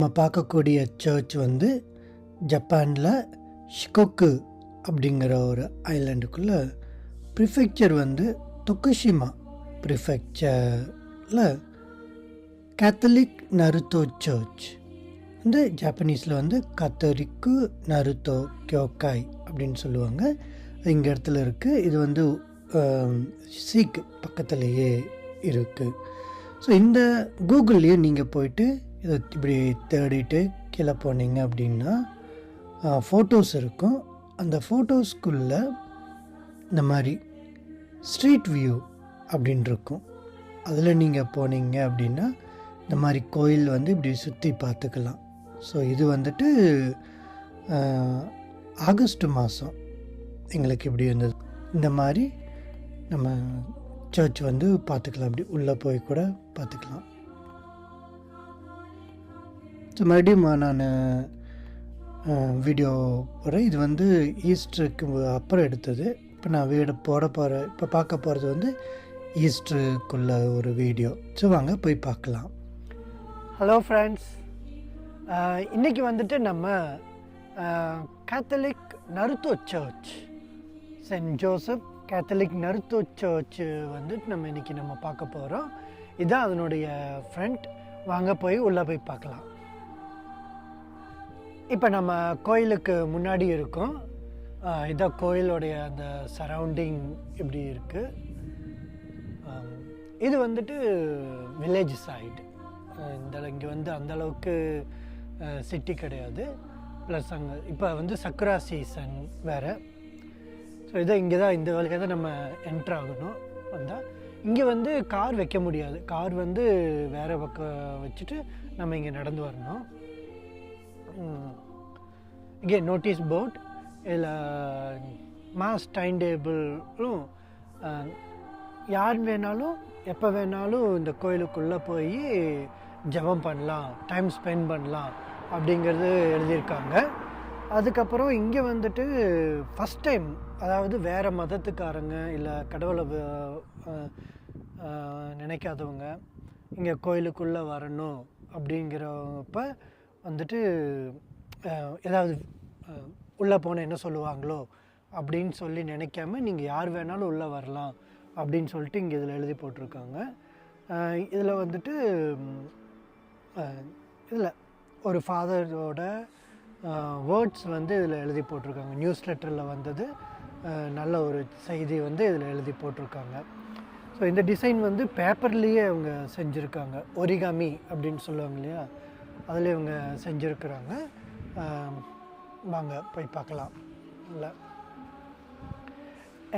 நம்ம பார்க்கக்கூடிய சர்ச் வந்து ஜப்பானில் ஷிகோக்கு அப்படிங்கிற ஒரு ஐலாண்டுக்குள்ளே ப்ரிஃபெக்சர் வந்து தொக்குஷிமா ப்ரிஃபெக்சரில் கேத்தலிக் நருத்தோ சர்ச் வந்து ஜாப்பனீஸில் வந்து கத்தரிக்கு நருத்தோ கியோக்காய் அப்படின்னு சொல்லுவாங்க. இங்கே இடத்துல இருக்குது இது வந்து சீக்கு சீக் பக்கத்துலேயே இருக்குது ஸோ இந்த கூகுள்லேயும் நீங்கள் போயிட்டு இதை இப்படி தேடிட்டு கீழே போனீங்க அப்படின்னா ஃபோட்டோஸ் இருக்கும். அந்த ஃபோட்டோஸ்குள்ளே இந்த மாதிரி ஸ்ட்ரீட் வியூ அப்படின்னு இருக்கும். அதில் நீங்கள் போனீங்க அப்படின்னா இந்த மாதிரி கோயில் வந்து இப்படி சுற்றி பார்த்துக்கலாம். ஸோ இது வந்துட்டு ஆகஸ்ட் மாதம் எங்களுக்கு இப்படி இருந்தது. இந்த மாதிரி நம்ம சர்ச் வந்து பார்த்துக்கலாம். அப்படி உள்ளே போய் கூட பார்த்துக்கலாம். ஸோ மறுபடியும் நான் வீடியோ போகிறேன் இது வந்து ஈஸ்டருக்கு அப்புறம் எடுத்தது. இப்போ நான் வீடு போட போகிற இப்போ பார்க்க போகிறது வந்து ஈஸ்டருக்குள்ள ஒரு வீடியோ ஸோ வாங்க போய் பார்க்கலாம். ஹலோ ஃப்ரெண்ட்ஸ் இன்றைக்கி வந்துட்டு நம்ம Catholic Naruto church Saint Joseph Catholic Naruto church வந்துட்டு நம்ம இன்றைக்கி நம்ம பார்க்க போகிறோம் இதுதான் அதனுடைய ஃப்ரண்ட் வாங்க போய் உள்ளே போய் பார்க்கலாம். இப்போ நம்ம கோயிலுக்கு முன்னாடி இருக்கோம். இதான் கோயிலுடைய அந்த சரௌண்டிங் இப்படி இருக்குது இது வந்துட்டு வில்லேஜ் சைடு இந்த இங்கே வந்து அந்த அளவுக்கு சிட்டி கிடையாது. ப்ளஸ் அங்கே இப்போ வந்து சக்குரா சீசன் வேறு. ஸோ இதை இங்கே தான் இந்த வழியாக தான் நம்ம என்ட்ரு ஆகணும். வந்தால் இங்கே வந்து கார் வைக்க முடியாது. கார் வந்து வேறு பக்கம் வச்சுட்டு நம்ம இங்கே நடந்து வரணும். இங்கே நோட்டீஸ் போர்ட் இதில் மாஸ் டைம் டேபிளும் யார் வேணாலும் எப்போ வேணாலும் இந்த கோயிலுக்குள்ளே போய் ஜெபம் பண்ணலாம் டைம் ஸ்பெண்ட் பண்ணலாம் அப்படிங்கிறது எழுதியிருக்காங்க அதுக்கப்புறம் இங்கே வந்துட்டு ஃபஸ்ட் டைம் அதாவது வேறு மதத்துக்காரங்க இல்லை கடவுளை நினைக்காதவங்க இங்கே கோயிலுக்குள்ளே வரணும் அப்படிங்கிறப்ப வந்துட்டு ஏதாவது உள்ளே போனால் என்ன சொல்லுவாங்களோ அப்படின்னு சொல்லி நினைக்காம நீங்கள் யார் வேணாலும் உள்ளே வரலாம் அப்படின்னு சொல்லிட்டு இங்கே இதில் எழுதி போட்டிருக்காங்க. இதில் வந்துட்டு இதில் ஒரு ஃபாதரோட வேர்ட்ஸ் வந்து இதில் எழுதி போட்டிருக்காங்க. நியூஸ் லெட்டரில் வந்தது நல்ல ஒரு செய்தி வந்து இதில் எழுதி போட்டிருக்காங்க. ஸோ இந்த டிசைன் வந்து பேப்பர்லேயே அவங்க செஞ்சுருக்காங்க. ஒரிகாமி அப்படின்னு சொல்லுவாங்க இல்லையா? அதில் இவங்க செஞ்சுருக்குறாங்க. வாங்க போய் பார்க்கலாம். இல்லை.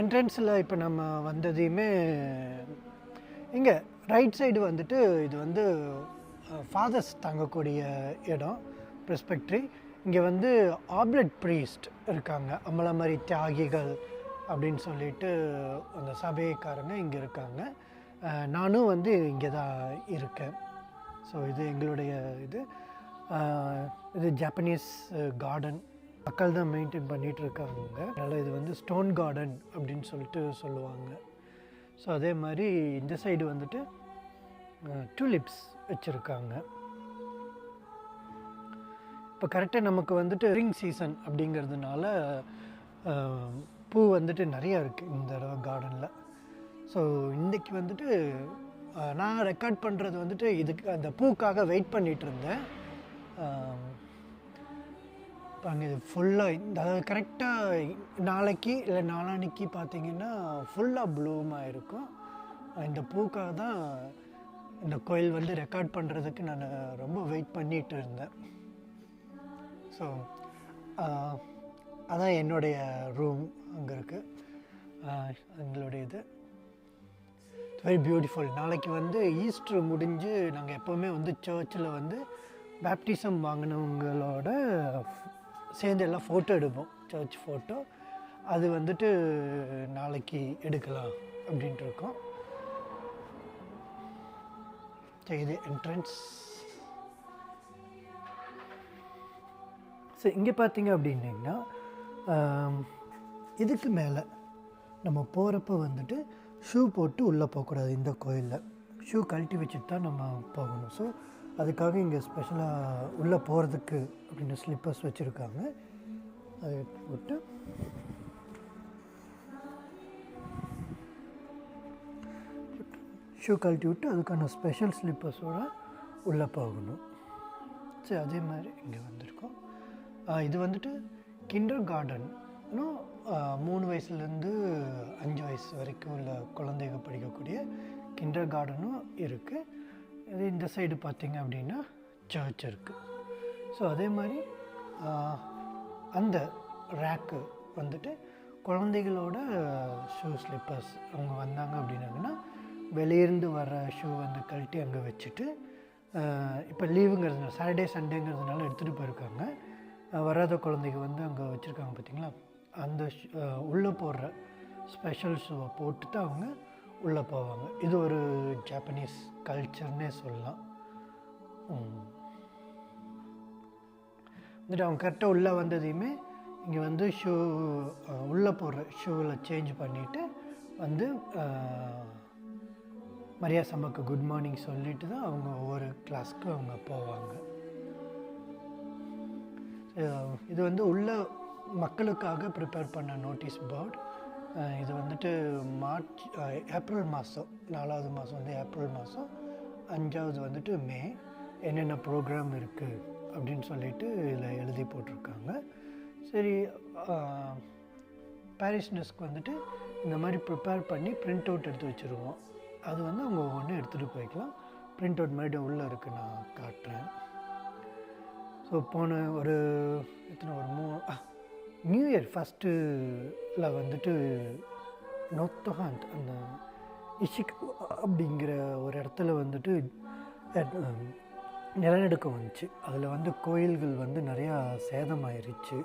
என்ட்ரன்ஸில் இப்போ நம்ம வந்ததையுமே இங்கே ரைட் சைடு வந்துட்டு இது வந்து ஃபாதர்ஸ் தங்கக்கூடிய இடம் ப்ரெஸ்பெக்ட்ரி இங்கே வந்து ஆப்லெட் ப்ரீஸ்ட் இருக்காங்க. அம்மள மாதிரி தியாகிகள் அப்படின்னு சொல்லிட்டு அந்த சபைக்காரங்க இங்கே இருக்காங்க. நானும் வந்து இங்கே தான் இருக்கேன். ஸோ இது எங்களுடைய இது. இது ஜாப்பனீஸ் கார்டன் மக்கள் தான் மெயின்டைன் பண்ணிகிட்டு இருக்காங்க அதனால் இது வந்து ஸ்டோன் கார்டன் அப்படின்னு சொல்லிட்டு சொல்லுவாங்க. ஸோ அதே மாதிரி இந்த சைடு வந்துட்டு டூலிப்ஸ் வச்சுருக்காங்க. இப்போ கரெக்டாக நமக்கு வந்துட்டு ஸ்ப்ரிங் சீசன் அப்படிங்கிறதுனால பூ வந்துட்டு நிறையா இருக்குது இந்த தடவை கார்டனில் ஸோ இன்றைக்கி வந்துட்டு நான் ரெக்கார்ட் பண்ணுறது வந்துட்டு இதுக்கு அந்த பூக்காக வெயிட் பண்ணிகிட்டு இருந்தேன் பாருங்க இது ஃபுல்லாக இந்த அதாவது கரெக்டாக நாளைக்கு இல்லை நாளான்னைக்கு பார்த்தீங்கன்னா ஃபுல்லாக ப்ளூமாக இருக்கும் இந்த பூக்காக தான் இந்த கோயில் வந்து ரெக்கார்ட் பண்ணுறதுக்கு நான் ரொம்ப வெயிட் பண்ணிட்டு இருந்தேன் ஸோ அதான் என்னுடைய ரூம் அங்கே இருக்குது எங்களுடைய இது வெரி பியூட்டிஃபுல் நாளைக்கு வந்து ஈஸ்டர் முடிஞ்சு நாங்கள் எப்போவுமே வந்து சர்ச்சில் வந்து பேப்டிசம் வாங்கினவங்களோட சேர்ந்து எல்லாம் ஃபோட்டோ எடுப்போம். சர்ச் ஃபோட்டோ அது வந்துட்டு நாளைக்கு எடுக்கலாம் அப்படின்ட்டு இருக்கோம். இது என்ட்ரன்ஸ் ஸோ இங்கே பார்த்தீங்க அப்படின்னிங்கன்னா இதுக்கு மேலே நம்ம போகிறப்ப வந்துட்டு ஷூ போட்டு உள்ளே போகக்கூடாது இந்த கோயிலில். ஷூ கழட்டி வச்சுட்டு தான் நம்ம போகணும். ஸோ அதுக்காக இங்கே ஸ்பெஷலாக உள்ளே போகிறதுக்கு அப்படின்னு ஸ்லிப்பர்ஸ் வச்சுருக்காங்க. அதை போட்டு. ஷூ கழட்டி விட்டு அதுக்கான ஸ்பெஷல் ஸ்லிப்பர்ஸோட உள்ளே போகணும். சரி அதே மாதிரி இங்கே வந்திருக்கோம். இது வந்துட்டு கிண்டர் கார்டன்னும் மூணு வயசுலேருந்து அஞ்சு வயசு வரைக்கும் உள்ள குழந்தைங்க படிக்கக்கூடிய கிண்டர் கார்டனும் இருக்குது இது இந்த சைடு பார்த்திங்க அப்படின்னா சர்ச் இருக்குது ஸோ அதே மாதிரி அந்த ரேக்கு வந்துட்டு குழந்தைகளோட ஷூ ஸ்லிப்பர்ஸ் அவங்க வந்தாங்க அப்படின்னாங்கன்னா வெளியிருந்து வர ஷூ வந்து கழட்டி அங்கே வச்சுட்டு இப்போ லீவுங்கிறதுனால சாட்டர்டே சண்டேங்கிறதுனால எடுத்துகிட்டு போயிருக்காங்க. வராத குழந்தைங்க வந்து அங்கே வச்சுருக்காங்க பார்த்தீங்களா? அந்த உள்ளே போடுற ஸ்பெஷல் ஷூவை போட்டுட்டு அவங்க உள்ளே போவாங்க. இது ஒரு ஜாப்பனீஸ் கல்ச்சர்னே சொல்லலாம். வந்துட்டு அவங்க கரெக்டாக உள்ளே வந்ததையுமே இங்கே வந்து ஷூ உள்ளே போடுற ஷூவில் சேஞ்ச் பண்ணிவிட்டு வந்து மரியா சம்மாக்கு குட் மார்னிங் சொல்லிட்டு தான் அவங்க ஒவ்வொரு கிளாஸ்க்கு அவங்க போவாங்க. இது வந்து உள்ளே மக்களுக்காக ப்ரிப்பேர் பண்ண நோட்டீஸ் போர்ட் இது வந்துட்டு மார்ச் ஏப்ரல் மாதம் நாலாவது மாதம் வந்து ஏப்ரல் மாதம் அஞ்சாவது வந்துட்டு மே என்னென்ன ப்ரோக்ராம் இருக்குது அப்படின்னு சொல்லிட்டு இதில் எழுதி போட்டிருக்காங்க. சரி அஹ், வந்துட்டு இந்த மாதிரி ப்ரிப்பேர் பண்ணி பிரிண்ட் அவுட் எடுத்து வச்சுருவோம். அது வந்து அவங்க ஒவ்வொன்றும் எடுத்துகிட்டு போய்க்கலாம். பிரிண்ட் அவுட் மாதிரி உள்ளே இருக்குது நான் காட்டுறேன். ஸோ போன ஒரு எத்தனை ஒரு மூ நியூ இயர் ஃபஸ்ட்டில் வந்துட்டு நோத்தஹாந்த் அந்த இஷிக் அப்படிங்கிற ஒரு இடத்துல வந்துட்டு நிலநடுக்கம் வந்துச்சு. அதில் வந்து கோயில்கள் வந்து நிறையா சேதமாயிருச்சு.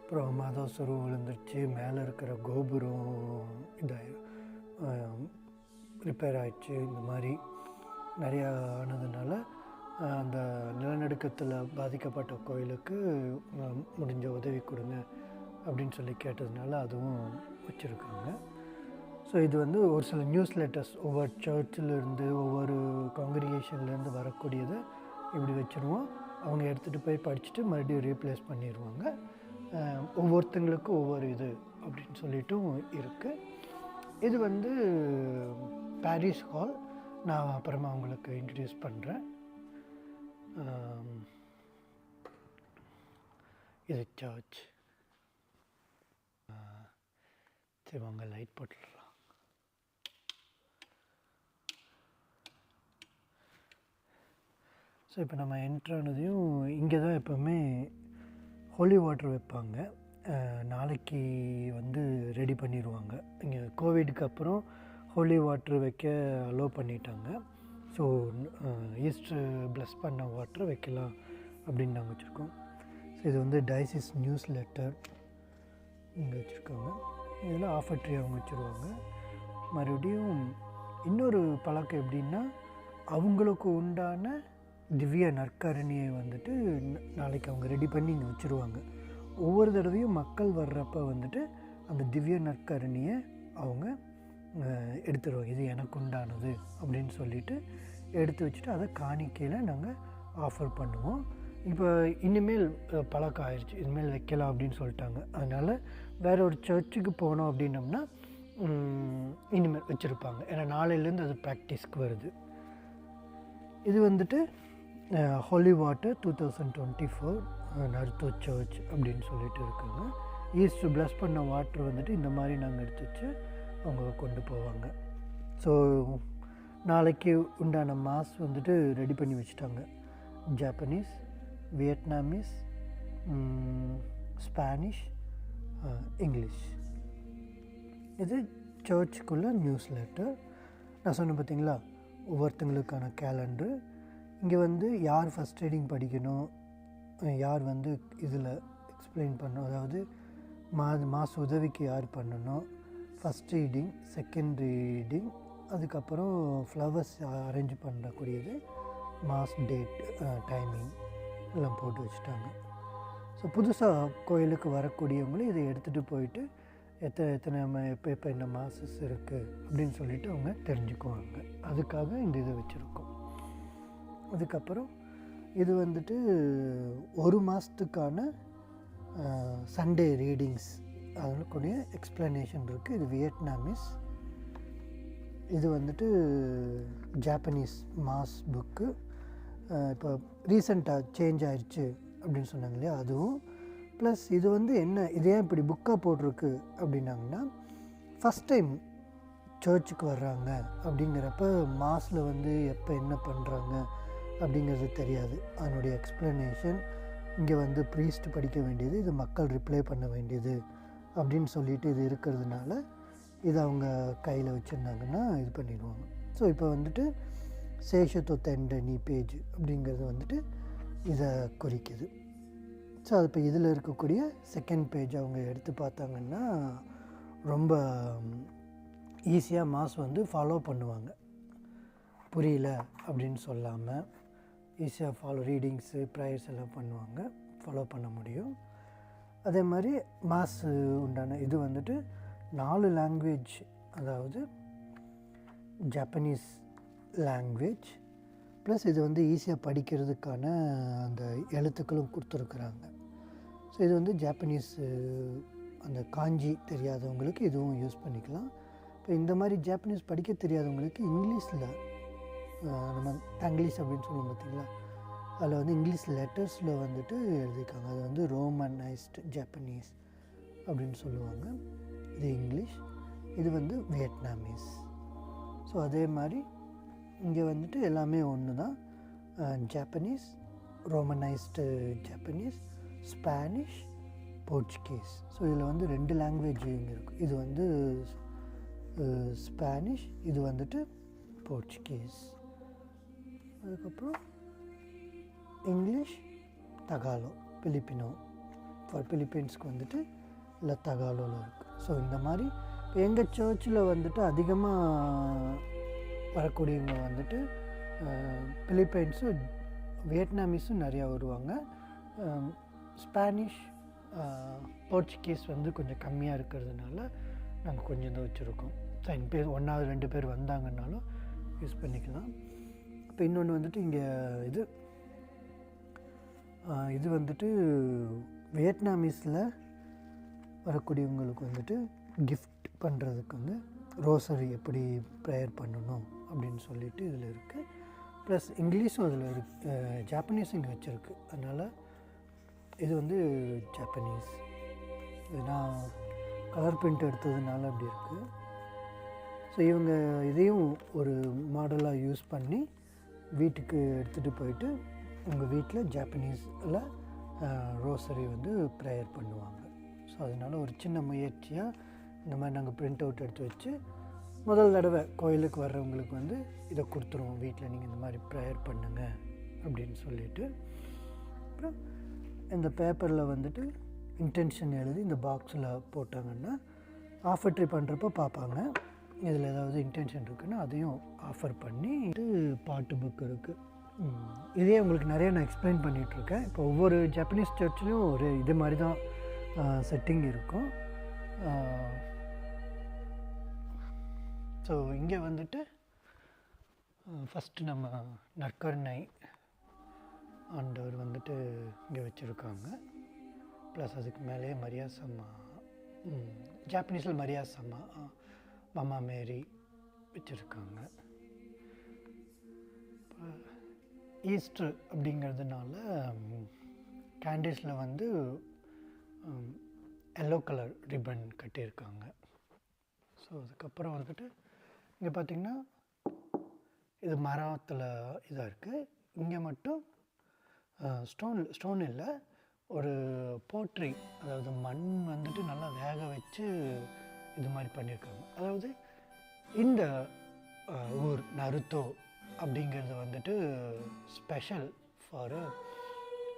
அப்புறம் மாதாசுரம் விழுந்துருச்சு. மேலே இருக்கிற கோபுரம் இதாகி ரிப்பேர் ஆயிடுச்சு. இந்த மாதிரி நிறையா ஆனதுனால அந்த நிலநடுக்கத்தில் பாதிக்கப்பட்ட கோயிலுக்கு முடிஞ்ச உதவி கொடுங்க. அப்படின்னு சொல்லி கேட்டதுனால அதுவும் வச்சுருக்காங்க. ஸோ இது வந்து ஒரு சில நியூஸ் லெட்டர்ஸ் ஒவ்வொரு சர்ச்சிலிருந்து ஒவ்வொரு காங்கிரிகேஷன்லேருந்து வரக்கூடியதை இப்படி வச்சுருவோம். அவங்க எடுத்துகிட்டு போய் படிச்சுட்டு மறுபடியும் ரீப்ளேஸ் பண்ணிடுவாங்க ஒவ்வொருத்தங்களுக்கும் ஒவ்வொரு இது அப்படின்னு சொல்லிட்டும் இருக்குது இது வந்து பாரிஸ் ஹால் நான் அப்புறமா உங்களுக்கு இன்ட்ரடியூஸ் பண்ணுறேன் இது சர்ச் சரி வாங்க லைட் போட்டுடலாம் ஸோ இப்போ நம்ம என்ட்ரானதையும் இங்கே தான் எப்போவுமே ஹோலி வாட்டர் வைப்பாங்க. நாளைக்கு வந்து ரெடி பண்ணிடுவாங்க இங்கே கோவிடுக்கு அப்புறம் ஹோலி வாட்ரு வைக்க அலோவ் பண்ணிட்டாங்க. ஸோ ஈஸ்டர் ப்ளஸ் பண்ண வாட்டர் வைக்கலாம் அப்படின்னு நாங்கள் வச்சுருக்கோம். ஸோ இது வந்து டைசிஸ் நியூஸ் லெட்டர் இங்கே வச்சுருக்காங்க. இதில் ஆஃபர் ட்ரீ அவங்க வச்சுருவாங்க. மறுபடியும் இன்னொரு பழக்கம் எப்படின்னா அவங்களுக்கு உண்டான திவ்ய நற்கரணியை வந்துட்டு நாளைக்கு அவங்க ரெடி பண்ணி இங்கே வச்சுருவாங்க. ஒவ்வொரு தடவையும் மக்கள் வர்றப்ப வந்துட்டு அந்த திவ்ய நற்கரணியை அவங்க எடுத்துருவோம் இது எனக்கு உண்டானது அப்படின்னு சொல்லிட்டு எடுத்து வச்சுட்டு அதை காணிக்கையில் நாங்கள் ஆஃபர் பண்ணுவோம். இப்போ இனிமேல் பழக்கம் ஆயிடுச்சு இனிமேல் வைக்கலாம் அப்படின்னு சொல்லிட்டாங்க. அதனால் வேற ஒரு சர்ச்சுக்கு போனோம் அப்படின்னம்னா இனிமேல் வச்சுருப்பாங்க. ஏன்னா நாளையிலேருந்து அது ப்ராக்டிஸ்க்கு வருது. இது வந்துட்டு holy water two thousand twenty four Naruto church அப்படின்னு சொல்லிட்டு இருக்காங்க. ஈஸ்ட் ப்ளஸ் பண்ண வாட்டர் வந்துட்டு இந்த மாதிரி நாங்கள் எடுத்து வச்சு அவங்க கொண்டு போவாங்க. ஸோ நாளைக்கு உண்டான மாஸ் வந்துட்டு ரெடி பண்ணி வச்சுட்டாங்க. Japanese Vietnamese Spanish Uh, English இது சர்ச்சுக்குள்ள நியூஸ் லெட்டர் நான் சொன்னேன் பார்த்தீங்களா ஒவ்வொருத்தங்களுக்கான கேலண்டரு இங்கே வந்து யார் ஃபஸ்ட் ரீடிங் படிக்கணும்? யார் வந்து இதில் எக்ஸ்பிளைன் பண்ணணும்? அதாவது மா மாச உதவிக்கு யார் பண்ணணும்? ஃபஸ்ட் ரீடிங் செகண்ட் ரீடிங் அதுக்கப்புறம் ஃப்ளவர்ஸ் அரேஞ்ச் பண்ணக்கூடியது மாஸ் டேட் டைமிங் எல்லாம் போட்டு வச்சுட்டாங்க. ஸோ புதுசாக கோயிலுக்கு வரக்கூடியவங்களும் இதை எடுத்துகிட்டு போயிட்டு எத்தனை எத்தனை எப்போ எப்போ என்ன மாசஸ் இருக்குது அப்படின்னு சொல்லிட்டு அவங்க தெரிஞ்சுக்குவாங்க. அதுக்காக இந்த இதை வச்சுருக்கோம். அதுக்கப்புறம் இது வந்துட்டு ஒரு மாதத்துக்கான சண்டே ரீடிங்ஸ் அதில் கூடிய எக்ஸ்ப்ளனேஷன் இருக்குது இது வியட்நாமிஸ் இது வந்துட்டு ஜாப்பனீஸ் மாஸ் புக்கு இப்போ ரீசண்டாக சேஞ்ச் ஆயிடுச்சு அப்படின்னு சொன்னாங்க இல்லையா? அதுவும் ப்ளஸ் இது வந்து என்ன இது ஏன் இப்படி புக்காக போட்டிருக்கு அப்படின்னாங்கன்னா ஃபஸ்ட் டைம் சர்ச்சுக்கு வர்றாங்க அப்படிங்கிறப்ப மாஸில் வந்து எப்போ என்ன பண்ணுறாங்க அப்படிங்கிறது தெரியாது. அதனுடைய எக்ஸ்ப்ளனேஷன் இங்கே வந்து ப்ரீஸ்ட் படிக்க வேண்டியது இது மக்கள் ரிப்ளை பண்ண வேண்டியது அப்படின்னு சொல்லிட்டு இது இருக்கிறதுனால இது அவங்க கையில் வச்சுருந்தாங்கன்னா இது பண்ணிடுவாங்க. ஸோ இப்போ வந்துட்டு சேஷத்தொத்தெண்ட நீ பேஜ் அப்படிங்கிறது வந்துட்டு இதை குறிக்குது. ஸோ அது இப்போ இதில் இருக்கக்கூடிய செகண்ட் பேஜ் அவங்க எடுத்து பார்த்தாங்கன்னா ரொம்ப ஈஸியாக மாஸ் வந்து ஃபாலோ பண்ணுவாங்க. புரியல அப்படின்னு சொல்லாமல் ஈஸியாக ஃபாலோ ரீடிங்ஸு ப்ரேயர்ஸ் எல்லாம் பண்ணுவாங்க. ஃபாலோ பண்ண முடியும். அதே மாதிரி மாஸ் உண்டான இது வந்துட்டு நாலு லாங்குவேஜ் அதாவது ஜப்பனீஸ் லாங்குவேஜ் ப்ளஸ் இது வந்து ஈஸியாக படிக்கிறதுக்கான அந்த எழுத்துக்களும் கொடுத்துருக்குறாங்க. ஸோ இது வந்து ஜாப்பனீஸ் அந்த காஞ்சி தெரியாதவங்களுக்கு இதுவும் யூஸ் பண்ணிக்கலாம். இப்போ இந்த மாதிரி ஜாப்பனீஸ் படிக்க தெரியாதவங்களுக்கு இங்கிலீஷில் நம்ம தங்கிலீஷ் அப்படின்னு சொல்லுவோம் பார்த்தீங்களா? அதில் வந்து இங்கிலீஷ் லெட்டர்ஸில் வந்துட்டு எழுதியிருக்காங்க. அது வந்து ரோமனைஸ்டு ஜாப்பனீஸ் அப்படின்னு சொல்லுவாங்க. இது இங்கிலீஷ் இது வந்து வியட்நாமீஸ் ஸோ அதே மாதிரி இங்கே வந்துட்டு எல்லாமே ஒன்று தான் Japanese romanized Japanese Spanish Portuguese so இதில் வந்து ரெண்டு லாங்குவேஜ் இங்கே இருக்குது இது வந்து ஸ்பானிஷ் இது வந்துட்டு போர்ச்சுகீஸ் அதுக்கப்புறம் இங்கிலீஷ் தகாலோ பிலிப்பினோ ஃபார் பிலிப்பீன்ஸ்க்கு வந்துட்டு இல்லை தகாலோவில் இருக்குது ஸோ இந்த மாதிரி எங்கள் சர்ச்சில் வந்துட்டு அதிகமாக வரக்கூடியவங்க வந்துட்டு பிலிப்பைன்ஸும் வியட்நாமீஸும் நிறையா வருவாங்க. ஸ்பானிஷ் போர்ச்சுகீஸ் வந்து கொஞ்சம் கம்மியாக இருக்கிறதுனால நாங்கள் கொஞ்சம் தான் வச்சுருக்கோம். ரெண்டு பேர் ஒன்றாவது ரெண்டு பேர் வந்தாங்கன்னாலும் யூஸ் பண்ணிக்கலாம். இப்போ இன்னொன்று வந்துட்டு இங்கே இது இது வந்துட்டு வியட்நாமீஸில் வரக்கூடியவங்களுக்கு வந்துட்டு கிஃப்ட் பண்ணுறதுக்கு வந்து ரோசரி எப்படி ப்ரேயர் பண்ணணும்? அப்படின்னு சொல்லிட்டு இதில் இருக்குது ப்ளஸ் இங்கிலீஷும் அதில் இருக்கு. ஜாப்பனீஸ் இங்கே வச்சுருக்கு. அதனால் இது வந்து ஜாப்பனீஸ் இது நான் கலர் பிரிண்ட் எடுத்ததுனால அப்படி இருக்குது ஸோ இவங்க இதையும் ஒரு மாடலாக யூஸ் பண்ணி வீட்டுக்கு எடுத்துகிட்டு போயிட்டு உங்கள் வீட்டில் ஜாப்பனீஸில் ரோசரி வந்து ப்ரேயர் பண்ணுவாங்க. ஸோ அதனால் ஒரு சின்ன முயற்சியாக இந்த மாதிரி நாங்கள் பிரிண்ட் அவுட் எடுத்து வச்சு முதல் தடவை கோயிலுக்கு வர்றவங்களுக்கு வந்து இதை கொடுத்துருவோம் வீட்டில் நீங்கள் இந்த மாதிரி ப்ரேயர் பண்ணுங்கள் அப்படின்னு சொல்லிட்டு. அப்புறம் இந்த பேப்பரில் வந்துட்டு இன்டென்ஷன் எழுதி இந்த பாக்ஸில் போட்டாங்கன்னா ஆஃபர் ட்ரி பண்ணுறப்ப பார்ப்பாங்க. இதில் ஏதாவது இன்டென்ஷன் இருக்குன்னா அதையும் ஆஃபர் பண்ணி இது பாட்டு புக் இருக்குது இதே உங்களுக்கு நிறைய நான் எக்ஸ்பிளைன் பண்ணிகிட்ருக்கேன் இப்போ ஒவ்வொரு ஜப்பனீஸ் சர்ச்லேயும் ஒரு இது மாதிரி தான் செட்டிங் இருக்கும். ஸோ இங்கே வந்துட்டு ஃபஸ்ட்டு நம்ம நற்கருணை ஆண்டவர் வந்துட்டு இங்கே வச்சுருக்காங்க. ப்ளஸ் அதுக்கு மேலேயே மரியாசம்மா ஜாப்பனீஸில் மரியாசம்மா மாமா மேரி வச்சுருக்காங்க. ஈஸ்டர் அப்படிங்கிறதுனால கேண்டில்ஸில் வந்து எல்லோ கலர் ரிப்பன் கட்டியிருக்காங்க. ஸோ அதுக்கப்புறம் வந்துட்டு இங்கே பார்த்திங்கன்னா இது மரத்தில் இதாக இருக்குது இங்கே மட்டும் ஸ்டோன் ஸ்டோன் இல்லை ஒரு போட்ரி அதாவது மண் வந்துட்டு நல்லா வேக வச்சு இது மாதிரி பண்ணியிருக்காங்க அதாவது இந்த ஊர் நருத்தோ அப்படிங்கிறது வந்துட்டு ஸ்பெஷல் ஃபார்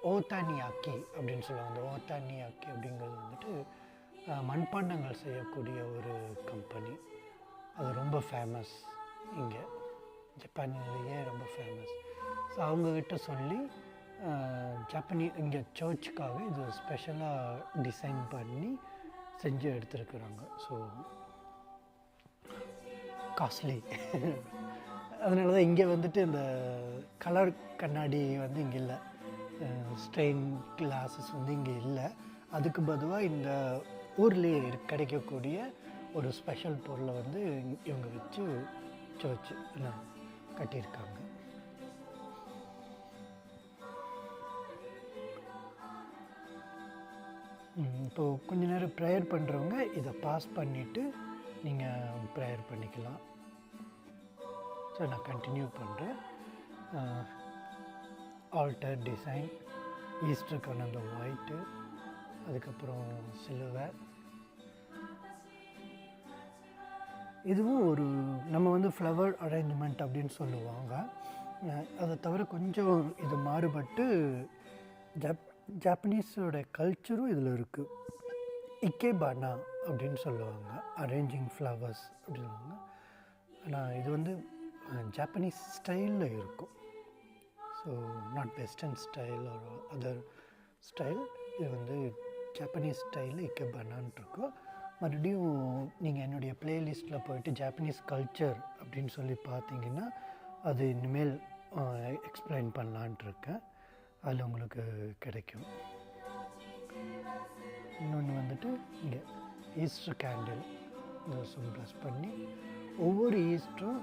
ஓத்தானியாக்கி அப்படின்னு சொல்லுவாங்க. அந்த ஓத்தானியாக்கி அப்படிங்கிறது வந்துட்டு மண்பாண்டங்கள் செய்யக்கூடிய ஒரு கம்பெனி அது ரொம்ப ஃபேமஸ் இங்கே ஜப்பான்லேயே ரொம்ப ஃபேமஸ் ஸோ அவங்கக்கிட்ட சொல்லி ஜப்பனி இங்கே சர்ச்சுக்காக இது ஸ்பெஷலாக டிசைன் பண்ணி செஞ்சு எடுத்துருக்குறாங்க. ஸோ காஸ்ட்லி அதனால தான் இங்கே வந்துட்டு இந்த கலர் கண்ணாடி வந்து இங்கே இல்லை. ஸ்ட்ரெயின் கிளாஸஸ் வந்து இங்கே இல்லை. அதுக்கு பதுவாக இந்த ஊர்லேயே கிடைக்கக்கூடிய ஒரு ஸ்பெஷல் பொருளை வந்து இவங்க வச்சு சர்ச்சு கட்டியிருக்காங்க. இப்போது கொஞ்ச நேரம் ப்ரேயர் பண்ணுறவங்க இதை பாஸ் பண்ணிவிட்டு நீங்கள் ப்ரேயர் பண்ணிக்கலாம். ஸோ நான் கண்டினியூ பண்ணுறேன் ஆல்டர் டிசைன் ஈஸ்டருக்கான அந்த ஒயிட்டு அதுக்கப்புறம் சிலுவை இதுவும் ஒரு நம்ம வந்து ஃப்ளவர் அரேஞ்ச்மெண்ட் அப்படின்னு சொல்லுவாங்க. அதை தவிர கொஞ்சம் இது மாறுபட்டு ஜப் ஜாப்பனீஸோட கல்ச்சரும் இதில் இருக்குது இக்கேபானா அப்படின்னு சொல்லுவாங்க. அரேஞ்சிங் ஃப்ளவர்ஸ் அப்படின்னு சொல்லுவாங்க ஆனால் இது வந்து ஜாப்பனீஸ் ஸ்டைலில் இருக்கும். ஸோ நாட் வெஸ்டர்ன் ஸ்டைல் ஒரு அதர் ஸ்டைல் இது வந்து ஜாப்பனீஸ் ஸ்டைலில் இக்கேபானான் இருக்கும். மறுபடியும் நீங்கள் என்னுடைய பிளேலிஸ்ட்டில் போயிட்டு ஜாப்பனீஸ் கல்ச்சர் அப்படின்னு சொல்லி பார்த்தீங்கன்னா அது இனிமேல் எக்ஸ்பிளைன் பண்ணலான்ட்டு இருக்கேன். அதில் உங்களுக்கு கிடைக்கும். இன்னொன்று வந்துட்டு இங்கே ஈஸ்டர் கேண்டில் இந்த ப்ளஸ் பண்ணி ஒவ்வொரு ஈஸ்டரும்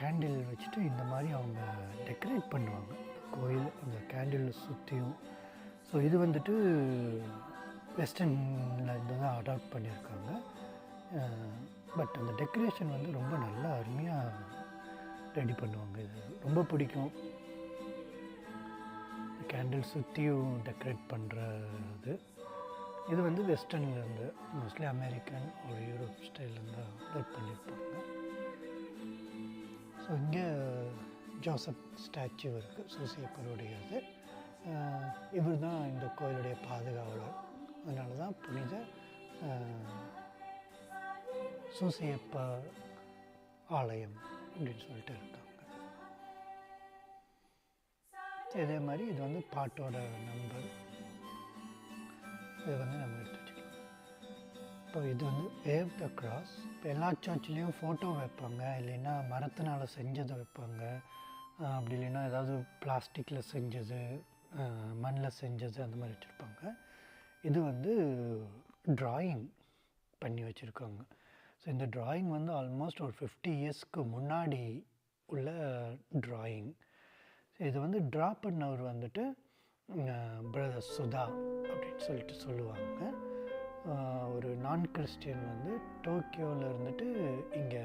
கேண்டில் வச்சுட்டு இந்த மாதிரி அவங்க டெக்கரேட் பண்ணுவாங்க. கோயில் அந்த கேண்டில் சுற்றியும் ஸோ இது வந்துட்டு வெஸ்டர்னில் இருந்து தான் அடாப்ட் பண்ணியிருக்காங்க. பட் அந்த டெக்கரேஷன் வந்து ரொம்ப நல்லா அருமையாக ரெடி பண்ணுவாங்க இது. ரொம்ப பிடிக்கும். கேண்டில் சுற்றியும் டெக்கரேட் பண்ணுறது இது. வந்து வெஸ்டர்ன்லேருந்து மோஸ்ட்லி அமெரிக்கன் ஒரு யூரோப் ஸ்டைல்லேருந்து அடாப்ட் பண்ணியிருப்பாங்க. ஸோ இங்கே ஜோசப் ஸ்டாச்சு இருக்குது சூசியப்பருடையது இவர் தான் இந்த கோயிலுடைய பாதுகாவலர். அதனால தான் புனித சூசையப்பா ஆலயம் அப்படின்னு சொல்லிட்டு இருக்காங்க. இதே மாதிரி இது வந்து பாட்டோட நம்பர். இதை வந்து நம்ம எடுத்து வச்சுக்கலாம். இப்போ இது வந்து வேவ் த கிராஸ் இப்போ எல்லா சர்ச்லேயும் ஃபோட்டோ வைப்பாங்க. இல்லைன்னா மரத்தினால் செஞ்சதை வைப்பாங்க. அப்படி இல்லைன்னா ஏதாவது பிளாஸ்டிக்கில் செஞ்சது மண்ணில் செஞ்சது அந்த மாதிரி வச்சுருப்பாங்க. இது வந்து ட்ராயிங் பண்ணி வச்சுருக்காங்க. ஸோ இந்த ட்ராயிங் வந்து ஆல்மோஸ்ட் ஒரு ஃபிஃப்டி இயர்ஸ்க்கு முன்னாடி உள்ள டிராயிங் இது வந்து ட்ரா பண்ணவர் வந்துட்டு பிரதர் சுதா அப்படின்னு சொல்லிட்டு சொல்லுவாங்க. ஒரு நான் கிறிஸ்டியன் வந்து டோக்கியோவில் இருந்துட்டு இங்கே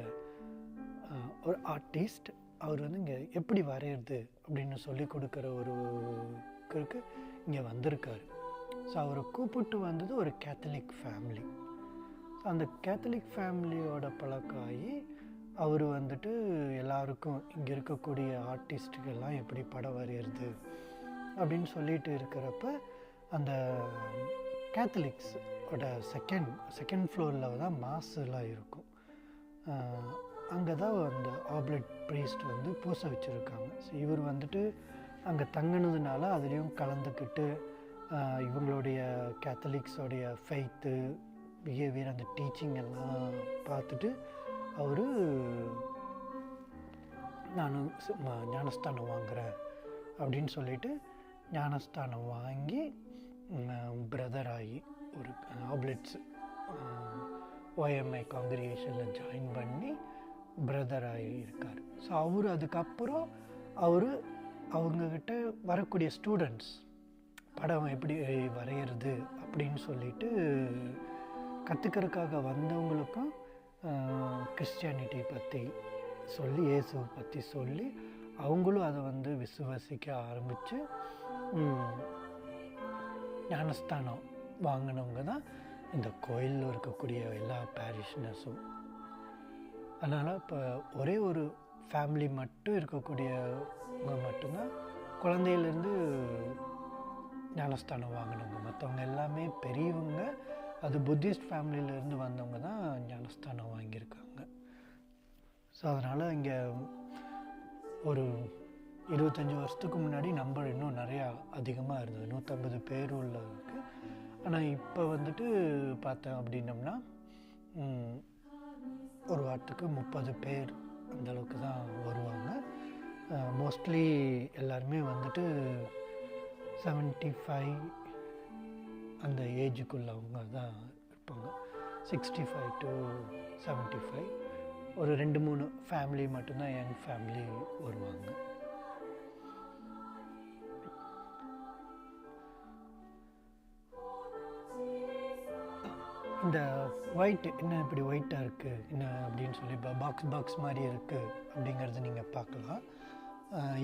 ஒரு ஆர்டிஸ்ட் அவர் வந்து இங்கே எப்படி வரையிறது அப்படின்னு சொல்லி கொடுக்குற ஒரு இங்கே வந்திருக்காரு. ஸோ அவரை கூப்பிட்டு வந்தது ஒரு கேத்தலிக் ஃபேமிலி ஸோ அந்த கேத்தலிக் ஃபேமிலியோட பழக்கம் ஆகி அவர் வந்துட்டு எல்லாருக்கும் இங்கே இருக்கக்கூடிய ஆர்டிஸ்ட்டுக்கெல்லாம் எப்படி படம் வரைகிறது அப்படின்னு சொல்லிட்டு இருக்கிறப்ப அந்த கேத்தலிக்ஸோட செகண்ட் செகண்ட் ஃப்ளோரில் தான் மாஸெல்லாம் இருக்கும். அங்கே தான் அந்த ஆப்லெட் ப்ரீஸ்ட் வந்து பூச வச்சுருக்காங்க. ஸோ இவர் வந்துட்டு அங்கே தங்கினதுனால அதுலேயும் கலந்துக்கிட்டு இவங்களுடைய கேத்தலிக்ஸோடைய ஃபெய்த்து பிஹேவியர் அந்த டீச்சிங் எல்லாம் பார்த்துட்டு அவர் நானும் ஞானஸ்தானம் வாங்குகிறேன் அப்படின்னு சொல்லிட்டு ஞானஸ்தானம் வாங்கி பிரதர் ஆகி ஒரு ஆப்லெட்ஸ் ஓஎம்ஐ காங்கிரியேஷனில் ஜாயின் பண்ணி பிரதர் ஆகி இருக்கார். ஸோ அவர் அதுக்கப்புறம் அவர் அவங்கக்கிட்ட வரக்கூடிய ஸ்டூடெண்ட்ஸ் படம் எப்படி வரைகிறது அப்படின்னு சொல்லிட்டு கற்றுக்கிறதுக்காக வந்தவங்களுக்கும் கிறிஸ்டியானிட்டி பற்றி சொல்லி இயேசுவை பற்றி சொல்லி அவங்களும் அதை வந்து விசுவாசிக்க ஆரம்பித்து ஞானஸ்தானம் வாங்கினவங்க தான் இந்த கோயிலில் இருக்கக்கூடிய எல்லா பேரிஷ்னஸும் அதனால் இப்போ ஒரே ஒரு ஃபேமிலி மட்டும் இருக்கக்கூடியவங்க மட்டும்தான் குழந்தையிலேருந்து ஞானஸ்தானம் வாங்கினவங்க. மற்றவங்க எல்லாமே பெரியவங்க. அது புத்திஸ்ட் ஃபேமிலியிலேருந்து வந்தவங்க தான் ஞானஸ்தானம் வாங்கியிருக்காங்க. ஸோ அதனால் இங்கே ஒரு இருபத்தஞ்சி வருஷத்துக்கு முன்னாடி நம்பர் இன்னும் நிறையா அதிகமாக இருந்தது. நூற்றம்பது பேர் உள்ள ஆனால் இப்போ வந்துட்டு பார்த்தேன் அப்படின்னம்னா ஒரு வாரத்துக்கு முப்பது பேர் அந்தளவுக்கு தான் வருவாங்க. மோஸ்ட்லி எல்லாருமே வந்துட்டு செவன்ட்டி ஃபைவ் அந்த ஏஜுக்குள்ளவங்க தான் இருப்பாங்க. Sixty five to seventy five ஒரு ரெண்டு மூணு ஃபேமிலி மட்டும்தான் யங் ஃபேமிலி வருவாங்க. இந்த ஒயிட் என்ன இப்படி ஒயிட்டாக இருக்குது என்ன அப்படின்னு சொல்லி இப்போ பாக்ஸ் பாக்ஸ் மாதிரி இருக்குது அப்படிங்கிறது நீங்கள் பார்க்கலாம்.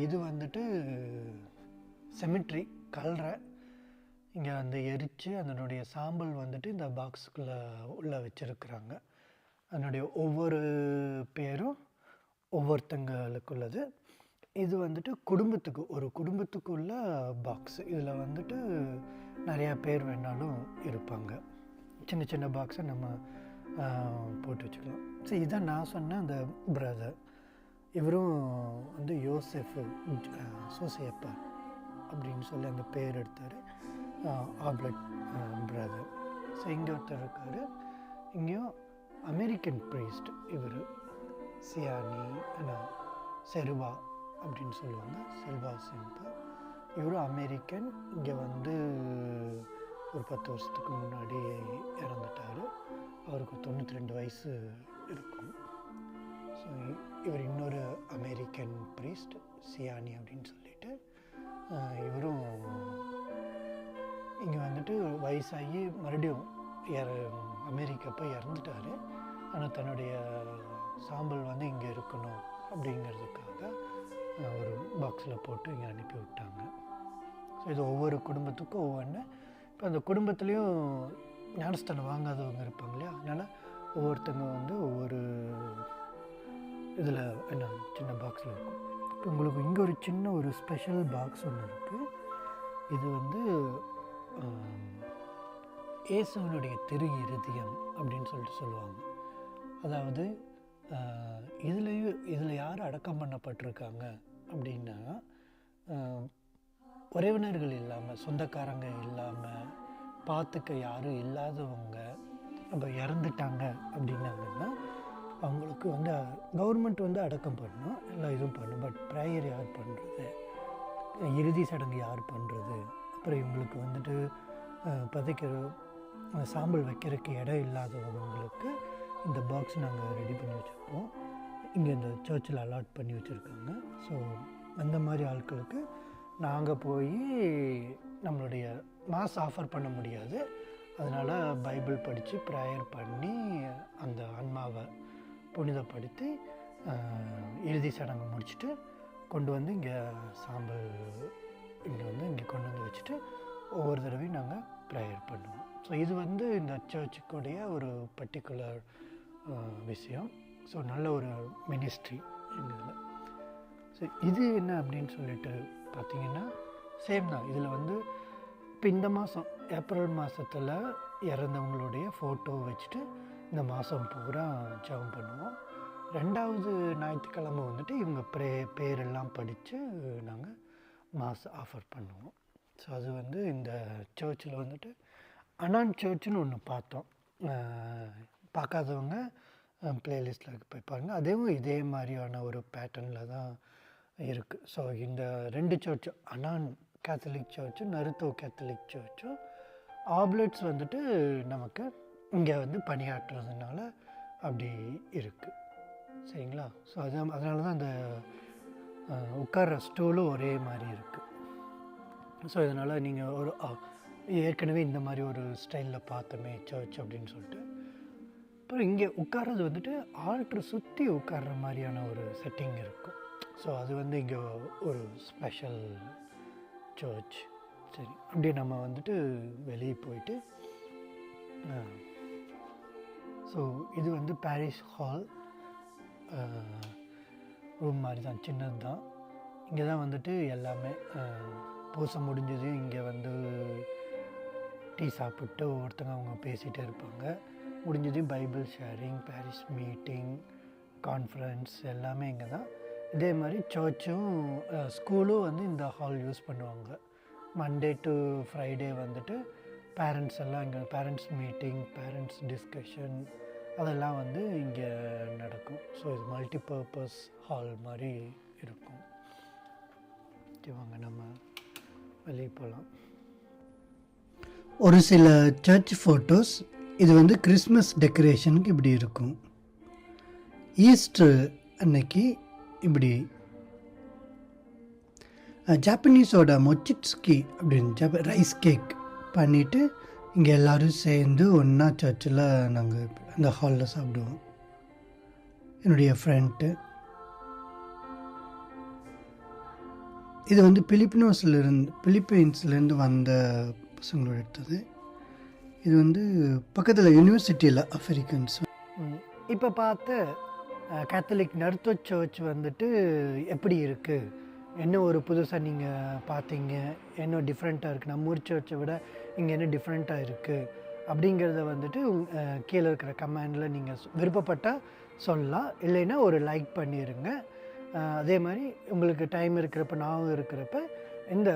இது வந்துட்டு செமிட்ரி கல்றை. இங்கே வந்து எரித்து அதனுடைய சாம்பல் வந்துட்டு இந்த பாக்ஸுக்குள்ளே உள்ளே வச்சுருக்குறாங்க. அதனுடைய ஒவ்வொரு பேரும் ஒவ்வொருத்தங்களுக்குள்ளது. இது வந்துட்டு குடும்பத்துக்கு ஒரு குடும்பத்துக்குள்ள பாக்ஸ். இதில் வந்துட்டு நிறையா பேர் வேணாலும் இருப்பாங்க. சின்ன சின்ன பாக்ஸை நம்ம போட்டு வச்சுக்கலாம். ஸோ இதான் நான் சொன்னேன் அந்த பிரதர் இவரும் வந்து யோசெஃப் சோசியப்பர். அப்படின்னு சொல்லி அந்த பேர் எடுத்தார். ஆப்லட் பிரதர் ஸோ இங்கே ஒருத்தர் இருக்கார். இங்கேயும் அமெரிக்கன் ப்ரீஸ்ட் இவர். சியானி செருவா அப்படின்னு சொல்லுவாங்க. செல்வா சிம்பா. இவரும் அமெரிக்கன் இங்கே வந்து ஒரு பத்து வருஷத்துக்கு முன்னாடி இறந்துட்டார். அவருக்கு தொண்ணூற்றி ரெண்டு வயசு இருக்கும். ஸோ இவர் இன்னொரு அமெரிக்கன் ப்ரீஸ்ட் சியானி அப்படின்னு சொல்லி. இவரும் இங்கே வந்துட்டு வயசாகி மறுபடியும் இற அமெரிக்கா போய் இறந்துட்டார். ஆனால் தன்னுடைய சாம்பல் வந்து இங்கே இருக்கணும் அப்படிங்கிறதுக்காக ஒரு பாக்ஸில் போட்டு இங்கே அனுப்பி விட்டாங்க. ஸோ இது ஒவ்வொரு குடும்பத்துக்கும் ஒவ்வொன்று இப்போ அந்த குடும்பத்துலேயும் ஞானஸ்தானம் வாங்காதவங்க இருப்பாங்க இல்லையா? அதனால் ஒவ்வொருத்தங்க வந்து ஒவ்வொரு இதில் என்ன சின்ன பாக்ஸில் இருக்கும். உங்களுக்கு இங்கே ஒரு சின்ன ஒரு ஸ்பெஷல் பாக்ஸ் ஒன்று இருக்குது இது வந்து இயேசுவனுடைய திரு இருதயம் அப்படின்னு சொல்லிட்டு சொல்லுவாங்க. அதாவது இதுலேயும் இதில் யார் அடக்கம் பண்ணப்பட்டிருக்காங்க அப்படின்னா உறவினர்கள் இல்லாமல் சொந்தக்காரங்க இல்லாமல் பார்த்துக்க யாரும் இல்லாதவங்க அப்போ இறந்துட்டாங்க அப்படின்னாங்கன்னா அவங்களுக்கு வந்து கவர்மெண்ட் வந்து அடக்கம் பண்ணணும் எல்லா இதுவும் பண்ணும் பட் ப்ரேயர் யார் பண்ணுறது இறுதி சடங்கு யார் பண்ணுறது அப்புறம் இவங்களுக்கு வந்துட்டு பதைக்கிற சாம்பல் வைக்கிறதுக்கு இடம் இல்லாதவங்களுக்கு இந்த பாக்ஸ் நாங்கள் ரெடி பண்ணி வச்சுருக்கோம் இங்கே இந்த சர்ச்சில் அலாட் பண்ணி வச்சுருக்காங்க. ஸோ அந்த மாதிரி ஆட்களுக்கு நாங்கள் போய் நம்மளுடைய மாஸ் ஆஃபர் பண்ண முடியாது. அதனால் பைபிள் படித்து ப்ரேயர் பண்ணி அந்த ஆன்மாவை புனிதப்படுத்தி இறுதி சடங்கு முடிச்சுட்டு கொண்டு வந்து இங்கே சாம்பல் இங்கே வந்து இங்கே கொண்டு வந்து வச்சுட்டு ஒவ்வொரு தடவையும் நாங்கள் ப்ரேயர் பண்ணுவோம். ஸோ இது வந்து இந்த சர்ச்சுக்குடைய ஒரு பர்டிகுலர் விஷயம். ஸோ நல்ல ஒரு மினிஸ்ட்ரி எங்கள் ஸோ இது என்ன அப்படின்னு சொல்லிட்டு பார்த்திங்கன்னா சேம் தான். இதில் வந்து இப்போ இந்த மாதம் ஏப்ரல் மாதத்தில் இறந்தவங்களுடைய ஃபோட்டோ வச்சுட்டு இந்த மாதம் பூரா ஜெபம் பண்ணுவோம். ரெண்டாவது ஞாயிற்றுக்கிழமை வந்துட்டு இவங்க ப்ரே பேரெல்லாம் படித்து நாங்கள் மாஸ் ஆஃபர் பண்ணுவோம். ஸோ அது வந்து இந்த சர்ச்சில் வந்துட்டு அனான் சர்ச்சுன்னு ஒன்று பார்த்தோம். பார்க்காதவங்க ப்ளேலிஸ்ட்டில் போய் பாருங்கள் அதுவும் இதே மாதிரியான ஒரு பேட்டர்னில் தான் இருக்குது ஸோ இந்த ரெண்டு சர்ச்சும் அனான் கேத்தலிக் சர்ச்சும் நருத்தோ கேத்தலிக் சர்ச்சும் ஆப்லெட்ஸ் வந்துட்டு நமக்கு இங்கே வந்து பணியாற்றுறதுனால அப்படி இருக்குது சரிங்களா? ஸோ அது அதனால தான் அந்த உட்கார்ற ஸ்டூலும் ஒரே மாதிரி இருக்குது ஸோ இதனால் நீங்கள் ஒரு ஏற்கனவே இந்த மாதிரி ஒரு ஸ்டைலில் பார்த்தோமே சர்ச் அப்படின்னு சொல்லிட்டு. அப்புறம் இங்கே உட்கார்றது வந்துட்டு ஆல்ட்ரு சுற்றி உட்கார்ற மாதிரியான ஒரு செட்டிங் இருக்கும். ஸோ அது வந்து இங்கே ஒரு ஸ்பெஷல் சர்ச் சரி அப்படியே நம்ம வந்துட்டு வெளியே போயிட்டு ஸோ இது வந்து பாரிஸ் ஹால் ரூம் மாதிரி தான் சின்னது தான் இங்கே தான் வந்துட்டு எல்லாமே பூசை முடிஞ்சது. இங்கே வந்து டீ சாப்பிட்டு ஒவ்வொருத்தங்க அவங்க பேசிகிட்டே இருப்பாங்க. முடிஞ்சது Bible sharing parish meeting conference எல்லாமே இங்கே தான். இதே மாதிரி சர்ச்சும் ஸ்கூலும் வந்து இந்த ஹால் யூஸ் பண்ணுவாங்க. மண்டே டு ஃப்ரைடே வந்துட்டு பேரண்ட்ஸ் எல்லாம் இங்கே பேரண்ட்ஸ் மீட்டிங் பேரண்ட்ஸ் டிஸ்கஷன் அதெல்லாம் வந்து இங்கே நடக்கும். ஸோ இது மல்டிபர்பஸ் ஹால் மாதிரி இருக்கும். வாங்க நம்ம வெளியே போகலாம் ஒரு சில சர்ச் ஃபோட்டோஸ் இது வந்து கிறிஸ்மஸ் டெக்கரேஷனுக்கு இப்படி இருக்கும். ஈஸ்டர் அன்னைக்கு இப்படி. ஜாப்பனீஸோட மொச்சிட்ஸ்கி அப்படின்னு ஜாப்ப ரைஸ் கேக் பண்ணிவிட்டு இங்கே எல்லோரும் சேர்ந்து ஒன்றா சர்ச்சில் நாங்கள் இந்த ஹாலில் சாப்பிடுவோம். என்னுடைய ஃப்ரெண்ட்டு இது வந்து பிலிப்பினோஸ்லேருந்து பிலிப்பைன்ஸ்லேருந்து வந்த பசங்களோட எடுத்தது. இது வந்து பக்கத்தில் யூனிவர்சிட்டியில் ஆஃப்ரிக்கன்ஸ் இப்போ பார்த்த கேத்தலிக் நர்த்த சர்ச் வந்துட்டு எப்படி இருக்குது என்ன ஒரு புதுசாக நீங்கள் பார்த்தீங்க? என்ன டிஃப்ரெண்ட்டாக இருக்குது நம்ம ஊர் சர்ச்சை விட இங்கே என்ன டிஃப்ரெண்ட்டாக இருக்குது அப்படிங்கிறத வந்துட்டு கீழே இருக்கிற கமெண்டில் நீங்கள் விருப்பப்பட்டால் சொல்லலாம். இல்லைன்னா ஒரு லைக் பண்ணிடுங்க அதே மாதிரி உங்களுக்கு டைம் இருக்கிறப்ப நான் இருக்கிறப்ப இந்த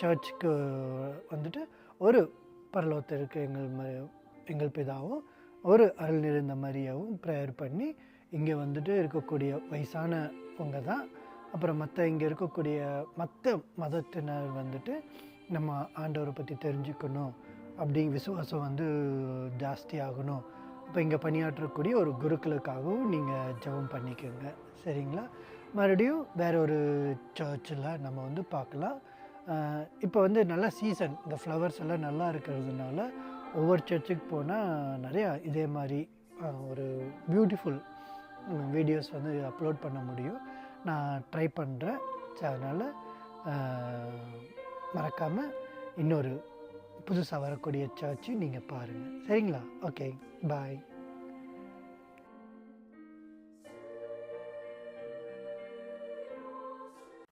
சர்ச்சுக்கு வந்துட்டு ஒரு பரலோகத்திற்கு எங்கள் எங்கள் பிதாவும் ஒரு அருள் நிறைந்த மாதிரியாகவும் ப்ரேயர் பண்ணி இங்கே வந்துட்டு இருக்கக்கூடிய வயசானவங்க தான். அப்புறம் மற்ற இங்கே இருக்கக்கூடிய மற்ற மதத்தினர் வந்துட்டு நம்ம ஆண்டவரை பற்றி தெரிஞ்சுக்கணும். அப்படிங்க விசுவாசம் வந்து ஜாஸ்தி ஆகணும் இப்போ இங்கே பணியாற்றக்கூடிய ஒரு குருக்களுக்காகவும் நீங்கள் ஜெபம் பண்ணிக்கோங்க. சரிங்களா? மறுபடியும் வேற ஒரு சர்ச்சில் நம்ம வந்து பார்க்கலாம். இப்போ வந்து நல்ல சீசன் இந்த ஃப்ளவர்ஸ் எல்லாம் நல்லா இருக்கிறதுனால ஒவ்வொரு சர்ச்சுக்கு போனால் நிறையா இதே மாதிரி ஒரு பியூட்டிஃபுல் வீடியோஸ் வந்து அப்லோட் பண்ண முடியும். நான் ட்ரை பண்ணுறேன் அதனால் மறக்காமல் இன்னொரு புதுசாக வரக்கூடிய சர்ச்சு நீங்கள் பாருங்கள் சரிங்களா? Okay bye